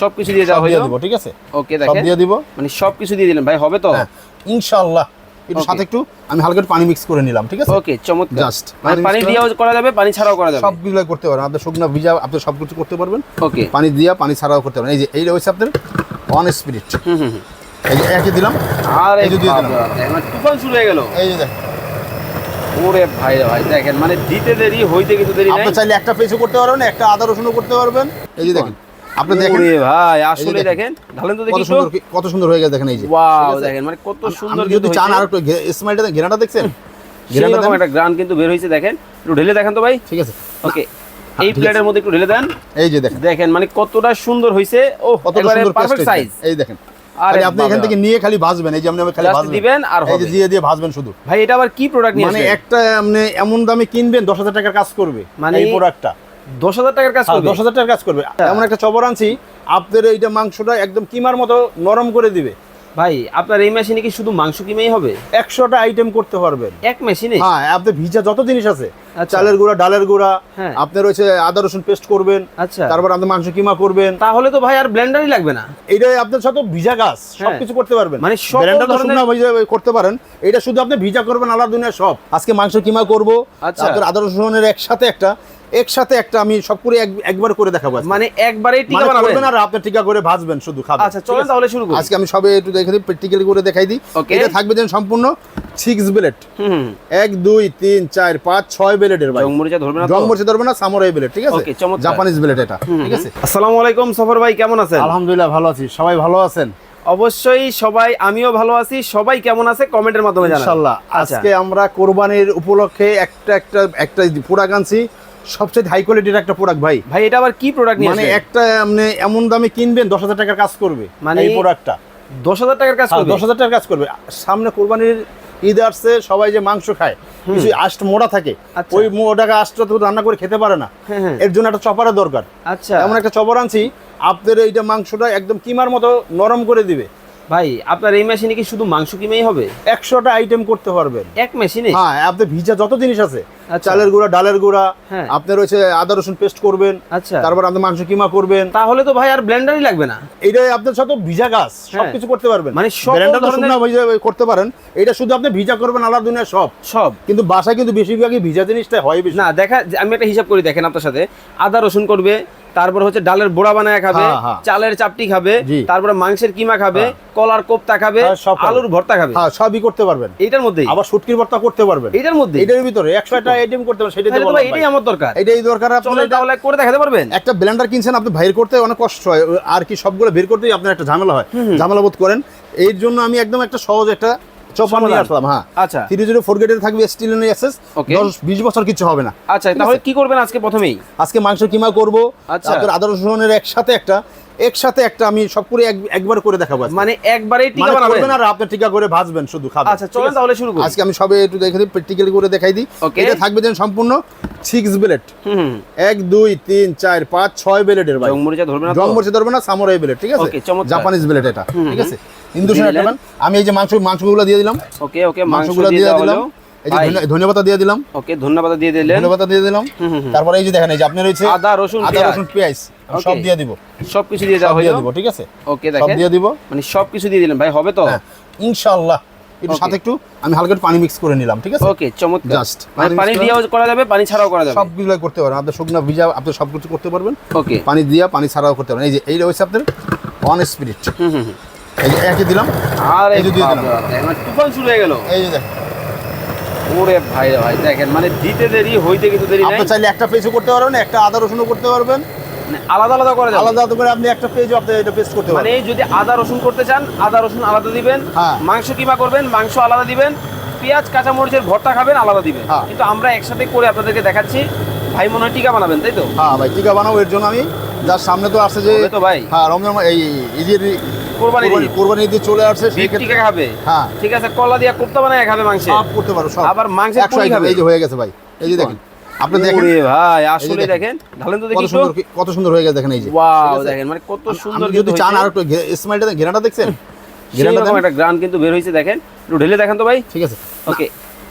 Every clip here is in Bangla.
সবকিছু দিয়ে দেওয়া সব দিয়ে দিব ঠিক আছে? ওকে দেখেন। সব দিয়ে দিব। মানে সবকিছু দিয়ে দিলেন ভাই হবে তো? হ্যাঁ ইনশাআল্লাহ। একটু সাথে একটু আমি হালকা একটু পানি মিক্স করে নিলাম ঠিক আছে? ওকে চমৎকার। জাস্ট মানে পানি দিয়েও করা যাবে পানি ছাড়াও করা যাবে। সবগুলো করতে পারবেন। আপনি শুকনো ভিজা আপনি সব কিছু করতে পারবেন। ওকে। পানি দিয়া পানি ছাড়াও করতে পারবেন। এই যে এই হচ্ছে আপনার অন স্পিরিট হুম হুম। এই যে একই দিলাম। আর এই যে দিয়ে দিলাম। তুফান শুরু হয়ে গেল। এই যে দেখেন। ওরে ভাই ভাই দেখেন মানে দিতে দেরি হইতে কিন্তু দেরি নাই। আপনি চাইলে একটা পেঁচু করতে পারবেন একটা আদা রসুনও করতে পারবেন। এই যে দেখেন। আপনি দেখেন। ভাই আসলে দেখেন। ঢালেন তো কত দেখি কত সুন্দর হয়ে গেছে দেখেন এই যে। ওয়াও দেখেন মানে কত সুন্দর যদি চান আর একটু স্মাইলটা ঘেরাটা দেখছেন? ঘেরাটা একটা গ্রান কিন্তু বের হয়েছে দেখেন। একটু ঢেলে দেখেন তো ভাই। ঠিক আছে। ওকে হ্যাঁ, এই প্লেটের মধ্যে একটু ঢেলে দেন। এই যে দেখেন। দেখেন মানে কতটা সুন্দর হয়েছে। ও কত সুন্দর পারফেক্ট সাইজ এই দেখেন। আরে আপনি এখান থেকে নিয়ে খালি ভাজবেন। এই যে আপনি খালি ভাজবেন। দিবেন আর এই যে দিয়ে দিয়ে ভাজবেন শুধু। ভাই এটা আবার কি প্রোডাক্ট নিয়ে মানে একটা আপনি এমন দামে কিনবেন দশ হাজার টাকার কাজ করবে মানে মানে এই প্রোডাক্টটা দশ হাজার টাকার কাজ করবে? দশ হাজার টাকার কাজ করবে। এমন একটা চবর আনছি আপনার এইটা মাংসটা একদম কিমার মতো নরম করে দিবে। ভাই আপনার এই মেশিনে কি শুধু মাংস কিমেই হবে? একশোটা আইটেম করতে পারবেন। এক মেশিনে? হ্যাঁ আপনি ভিজা যত জিনিস আছে। চালের গুঁড়া ডালের গুঁড়া। হ্যাঁ। আপনার হচ্ছে আদা রসুন পেস্ট করবেন। আচ্ছা। তারপর আপনি মাংস কিমা করবেন। তাহলে তো ভাই আর ব্লেন্ডারই লাগবে না। এটাই আপনার সাথে ভিজা গাছ হ্যাঁ। সবকিছু করতে পারবেন। মানে ব্লেন্ডার শুকনা করতে পারেন। এটা শুধু আপনি ভিজা করবেন আলাদা দুনিয়া সব। আজকে মাংস কিমা করব আচ্ছা। আপনার আদা রসুনের একসাথে একটা একসাথে একটা আমি সব করে একবার করে দেখাবো মানে একবারেই টিকা মানে বানাবেন? আর আপনি টিকা করে ভাজবেন শুধু খাবেন। আচ্ছা চলেন তাহলে শুরু করি। আজকে আমি সবে একটু দেখে দিই প্র্যাকটিক্যাল করে দেখাই দিই। এটা থাকবে যেন সম্পূর্ণ সিক্স ব্লেড হুম। এক দুই তিন চার পাঁচ ছয় ব্লেডের ভাই। জং মরিচা ধরবে না? জং ধরবে না সামুরাই ব্লেড ঠিক আছে। জাপানিজ ব্লেড এটা ঠিক আছে? আসসালামু আলাইকুম সফর ভাই কেমন আছেন? আলহামদুলিল্লাহ ভালো আছি। সবাই ভালো আছেন? অবশ্যই সবাই আমিও ভালো আছি। সবাই কেমন আছে? কমেন্টের মাধ্যমে জানান। ইনশাআল্লাহ আচ্ছা। আজকে আমরা কোরবানির উপলক্ষে একটা একটা একটা প্রোডাক্ট আনছি। সবচেয়ে হাই কোয়ালিটির একটা প্রোডাক্ট ভাই। ভাই এটা আবার কি প্রোডাক্ট নিয়ে মানে একটা আপনি এমন দামে কিনবেন দশ হাজার টাকার কাজ করবে মানে- মানে এই প্রোডাক্টটা দশ হাজার টাকার কাজ করবে? দশ হাজার টাকার কাজ করবে। সামনে কোরবানির ঈদ আসছে সবাই যে মাংস খায় কিছু আষ্ট মোড়া থাকে আচ্ছা। ওই মোড়াকে আষ্টটা তো রান্না করে খেতে পারে না। হ্যাঁ, হ্যাঁ। এর জন্য একটা চপারের দরকার। আচ্ছা। এমন একটা চপার আনছি আপনার এইটা মাংসটা একদম কিমার মতো নরম করে দিবে। ভাই আপনার এই মেশিনে কি শুধু মাংস কিমেই হবে? একশোটা আইটেম করতে পারবেন। এক মেশিনে? হ্যাঁ আপনার ভিজা যত জিনিস আছে। চালের গুঁড়া ডালের গুঁড়া হ্যাঁ। আপনার হচ্ছে আদা রসুন পেস্ট করবেন আচ্ছা। তারপর আপনি মাংস কিমা করবেন। তাহলে তো ভাই আর ব্লেন্ডারই লাগবে না। এইটাই আপনার সাথে ভিজা গাছ হ্যাঁ। সবকিছু করতে পারবেন। মানে ব্লেন্ডার তো শুকনা ভিজা করতে পারেন। এটা শুধু আপনি ভিজা করবেন আলাদা দুনিয়া সব। সব। কিন্তু বাসায় কিন্তু বেশিরভাগই ভিজা জিনিসটা হয় বেশি। না দেখা আমি একটা হিসাব করি দেখেন আপনার সাথে। আদা রসুন করবে তারপর হচ্ছে ডালের বোড়া বানায় খাবে হ্যাঁ। চালের চাপটি খাবে। তারপরে মাংসের কিমা খাবে কলার কোপ্তা খাবে সব আলুর ভর্তা খাবে। হ্যাঁ সবই করতে পারবেন। এটার মধ্যেই? আবার শুটকির ভর্তা করতে পারবেন। এটার মধ্যে এটার ভিতরে একশো করতে সেটাই তো এটাই আমার দরকার। এটাই দরকার তাহলে করে দেখাতে পারবেন? একটা ব্লেন্ডার কিনছেন আপনি বাইর করতে অনেক কষ্ট হয় আর কি সবগুলো বের করতেই আপনার একটা ঝামেলা হয়। ঝামেলা বোধ করেন। এর জন্য আমি একদম একটা সহজ একটা চপার নিয়ে আসলাম হ্যাঁ। আচ্ছা। থ্রি জিরো ফোর গেটের থাকবে স্টিল অ্যাক্সেস Okay. দশ বিশ বছর কিছু হবে না। আচ্ছা তাহলে কি করবেন আজকে প্রথমেই? আজকে মাংস কিমা করব আচ্ছা। তারপর আদা রসুনের একসাথে একটা একসাথে একটা আমি সব করে একবার করে দেখাবো মানে একবারেই টিকা মানে বানাবেন? আর আপনি টিকা করে ভাজবেন শুধু খাবেন। আচ্ছা চলেন তাহলে শুরু করি। আজকে আমি সবে একটু দেখে দিই প্র্যাকটিক্যাল করে দেখাই দিই। এটা থাকবে যেন সম্পূর্ণ ব্লেড। এক দুই তিন চার পাঁচ ছয় ব্লেডের ভাই। জং মরিচা ধরবে না? জং মরছে ধরবে না সামুরাই ব্লেড ঠিক আছে। জাপানিজ ব্লেড এটা ঠিক আছে? দিয়ে দিলেন। আমি এই যে মাংস মাংসগুলো দিয়ে দিলাম। ওকে ওকে মাংস মাংসগুলো দিয়ে দিলাম। এই যে দিয়ে দিলাম। ওকে ধন্যবাদ দিয়ে দিলেন। দিয়ে দিলাম। তারপরে এই যে দেখেন এই যে রয়েছে আদা, রসুন, আদা রসুন পেঁয়াজ। সব দিয়ে দিব। সব দিয়ে ঠিক আছে? ওকে সব দিয়ে দিব। মানে সবকিছু দিয়ে দিলেন। ভাই হবে তো? হ্যাঁ। ইনশাআল্লাহ। একটু সাথে একটু আমি হালকা পানি মিক্স করে নিলাম ঠিক আছে? ওকে চমৎকার। মানে পানি দিয়েও করা যাবে পানি ছাড়াও করা যাবে। সবগুলো করতে পারবেন। আপনি শুকনো ভিজা আপনি সব কিছু করতে পারবেন। ওকে। পানি দিয়া পানি ছাড়াও করতে পারবেন। এই যে এই হচ্ছে আপনার অন স্পিরিট হুম হুম। যে দিলাম? আর এই দিয়ে দিলাম। মানে তুফান শুরু হয়ে গেল। এই যে ওরে ভাই ভাই দেখেন মানে দিতে দেরি হইতে কিন্তু দেরি আপনি চাইলে একটা পেজও করতে পারবেন একটা আদা রসুনও করতে পারবেন। মানে আলাদা আলাদা করা আলাদা আলাদা করে আপনি একটা পেজও আপনি এটা পেস্ট করতে মানে পারবেন। যদি আদা রসুন করতে চান আদা রসুন আলাদা দিবেন হ্যাঁ। মাংস কিমা করবেন মাংস আলাদা দিবেন পেঁয়াজ কাঁচা মরিচের ভর্তা খাবেন আলাদা দিবেন। হ্যাঁ। কিন্তু আমরা একসাথে করে আপনাদেরকে দেখাচ্ছি ভাই মনে হয় টিকা বানাবেন তাই তো? হ্যাঁ ভাই টিকা বানাবো এর জন্য আমি যার সামনে তো আসছে যে তো ভাই। হ্যাঁ রমজান এই ঈদের কোরবানি কোরবানি ঈদ। চলে আসছে সেই বিফ টিকা ক্ষেত্রে খাবে? হ্যাঁ। ঠিক আছে কলা দিয়া কোপ্তা বানায় খাবে মাংসে। সব করতে পারো সব। আবার মাংসের একশো পুরি খাবে। এই যে হয়ে গেছে ভাই। এই যে দেখেন। আপনি দেখেন। ভাই আসলে দেখেন। দেখেন ঢালেন তো কত দেখি সুন্দর কত সুন্দর হয়ে গেছে দেখেন এই যে। ওয়াও দেখেন মানে কত সুন্দর যদি চান আর একটু স্মাইলটা ঘেরাটা দেখছেন? ঘেরাটা একটা গ্রান কিন্তু বের হয়েছে দেখেন। একটু ঢেলে দেখেন তো ভাই। ঠিক আছে। ওকে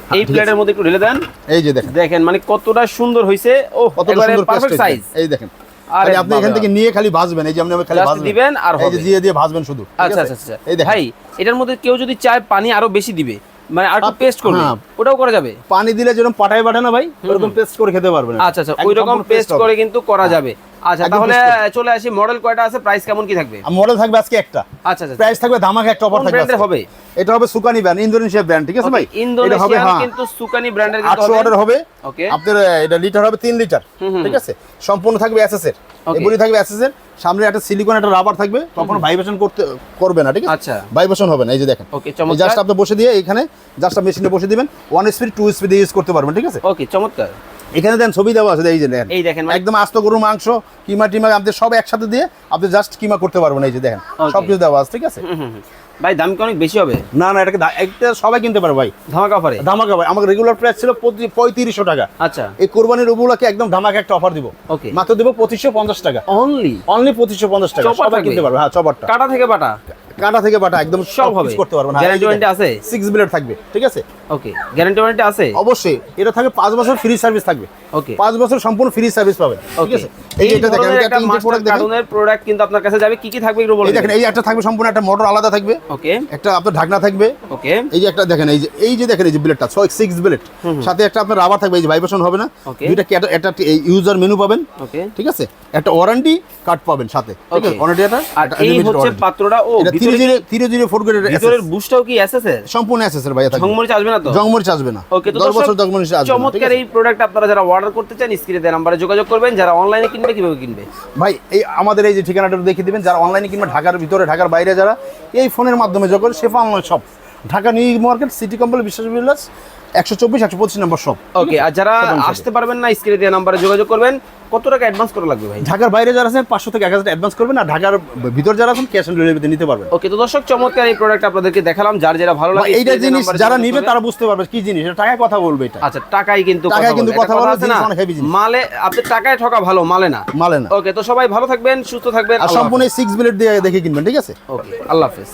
হ্যাঁ, এই প্লেটের মধ্যে একটু ঢেলে দেন। এই যে দেখেন। দেখেন মানে কতটা সুন্দর হয়েছে। ও কতটা পারফেক্ট সাইজ এই দেখেন। খালি আপনি এখান থেকে নিয়ে খালি ভাজবেন এই যে আপনি খালি ভাজবেন দিবেন আর এই যে দিয়ে দিয়ে ভাজবেন শুধু আচ্ছা আচ্ছা আচ্ছা। এই ভাই এটার মধ্যে কেউ যদি চায় পানি আরও বেশি দিবে মানে আর একটু পেস্ট করবে হ্যাঁ। ওটাও করা যাবে? পানি দিলে যেরকম পাটায় বাটে না ভাই ওরকম পেস্ট করে খেতে পারবেন। আচ্ছা আচ্ছা ওই রকম পেস্ট করে কিন্তু করা যাবে। আচ্ছা তাহলে চলে আসি মডেল কয়টা আছে প্রাইস কেমন কি থাকবে? মডেল থাকবে আজকে একটা। আচ্ছা আচ্ছা প্রাইস থাকবে ধামাকা একটা অফার থাকবে হবে? এটা হবে সুকানি ব্র্যান্ড ইন্দোনেশিয়া ব্র্যান্ড ঠিক আছে ভাই? এটা হবে হ্যাঁ। কিন্তু সুকানি ব্র্যান্ডের কিন্তু অর্ডার হবে। ওকে আপনার এটা লিটার হবে তিন লিটার ঠিক আছে? সম্পূর্ণ থাকবে এসএস এর। এগুলি থাকবে এসএস এর। সামনে একটা সিলিকন একটা রাবার থাকবে। কখনো ভাইব্রেশন করতে করবে না ঠিক আছে? আচ্ছা। ভাইব্রেশন হবে না এই যে দেখেন। ওকে জাস্ট আপনি বসে দিয়ে এখানে জাস্ট মেশিনে বসে দিবেন। One speed two speed use করতে পারবেন ঠিক আছে? ওকে চমৎকার। এখানে দেন ছবি দেওয়া আছে এই যে দেখেন এই দেখেন একদম আস্ত গরু মাংস কিমা টিমা আপনি সব একসাথে দিয়ে আপনি জাস্ট কিমা করতে পারবেন এই যে দেখেন। সব কিছু দেওয়া আছে ঠিক আছে। ভাই দাম কি অনেক বেশি হবে? না না এটাকে একটা সবাই কিনতে পারে ভাই। ধামাকা অফারে ধামাকা ভাই আমার রেগুলার প্রাইস ছিল পঁয়ত্রিশ- পঁয়ত্রিশশো টাকা। আচ্ছা। এই কোরবানির ওগুলোকে একদম ধামাকা একটা অফার দিব। ওকে মাত্র দেবো পঁচিশশো পঞ্চাশ টাকা। অনলি অনলি পঁচিশশো পঞ্চাশ টাকা। সবাই কিনতে পারবে। হ্যাঁ চপারটা কাটা থেকে বাটা? কাটা থেকে বাটা একদম সব হবে। করতে পারবেন। গ্যারান্টি ওয়ারেন্টি আছে? সিক্স ব্লেড থাকবে ঠিক আছে? ওকে গ্যারান্টি ওয়ারেন্টি আছে? অবশ্যই এটা থাকবে পাঁচ বছর ফ্রি সার্ভিস থাকবে। ওকে পাঁচ বছর সম্পূর্ণ ফ্রি সার্ভিস পাবেন ঠিক আছে? এই এটা দেখেন একটা ইঞ্চি প্রোডাক্ট দেখেন। কার্টুনের প্রোডাক্ট কিন্তু আপনার কাছে যাবে। কি কি থাকবে একটু বলুন দেখেন এই একটা থাকবে সম্পূর্ণ একটা মোটর আলাদা থাকবে। ওকে একটা আপনার ঢাকনা থাকবে। ওকে এই যে একটা দেখেন এই যে এই যে দেখেন এই যে ব্লেডটা ছয় সিক্স ব্লেড সাথে একটা আপনার রাবার থাকবে এই যে ভাইব্রেশন হবে না. দুইটা ক্যাটা- একটা ইউজার মেনু পাবেন। ওকে ঠিক আছে? একটা ওয়ারেন্টি কার্ড পাবেন সাথে। ঠিক আছে? ওয়ারেন্টি এটা আর এই হচ্ছে পাত্রটা ও ধীরে ধীরে ধীরে থ্রি ফোর ভিতরের বুশটাও কি এসএসএর সম্পূর্ণ এসএসএর ভাইয়া থাকবে। ঝংমরিচ আসবে না তো? জংমরিচ আসবে না। ওকে তো দশ বছর দর্শক, জংমরিচ আসবে চমৎকার এই প্রোডাক্ট আপনারা যারা অর্ডার করতে চান স্ক্রিনে দেওয়া নাম্বারে যোগাযোগ করবেন। যারা অনলাইনে কিনবে কীভাবে কিনবে? ভাই এই আমাদের এই যে ঠিকানাটা দেখিয়ে দিবেন যারা অনলাইনে কিনবে ঢাকার ভিতরে ঢাকার বাইরে যারা এই ফোনের মাধ্যমে যখন সেফা online shop Dhaka new market city complex বিশ্বাস বিলাস একশো চব্বিশ একশো পঁচিশ নম্বর শপ ওকে আর যারা আসতে পারবেন না স্ক্রিনে দেওয়া নাম্বারে যোগাযোগ করবেন। কত টাকা অ্যাডভান্স করা লাগবে ভাই? ঢাকার বাইরে যারা আছেন পাঁচশো থেকে এক হাজার অ্যাডভান্স করবেন আর ঢাকার ভিতর যারা আছেন ক্যাশ অন ডেলিভারিতে নিতে পারবেন। ওকে তো দর্শক চমৎকার এই প্রোডাক্ট আপনাদেরকে দেখালাম। যার যারা ভালো লাগে এইটা জিনিস যারা নিবে তারা বুঝতে পারবে কি জিনিস এটা টাকায় কথা বলবে এটা। আচ্ছা টাকায় কিন্তু টাকায় কথা কিন্তু কথা বলে, আছে না, জিনিস। মালে আপনি টাকায় ঠকা ভালো মালে না। মালে না। ওকে তো সবাই ভালো থাকবেন সুস্থ থাকবেন আর সম্পূর্ণ সিক্স বিলেট দিয়ে দেখে কিনবেন ঠিক আছে? ওকে আল্লাহ হাফেজ।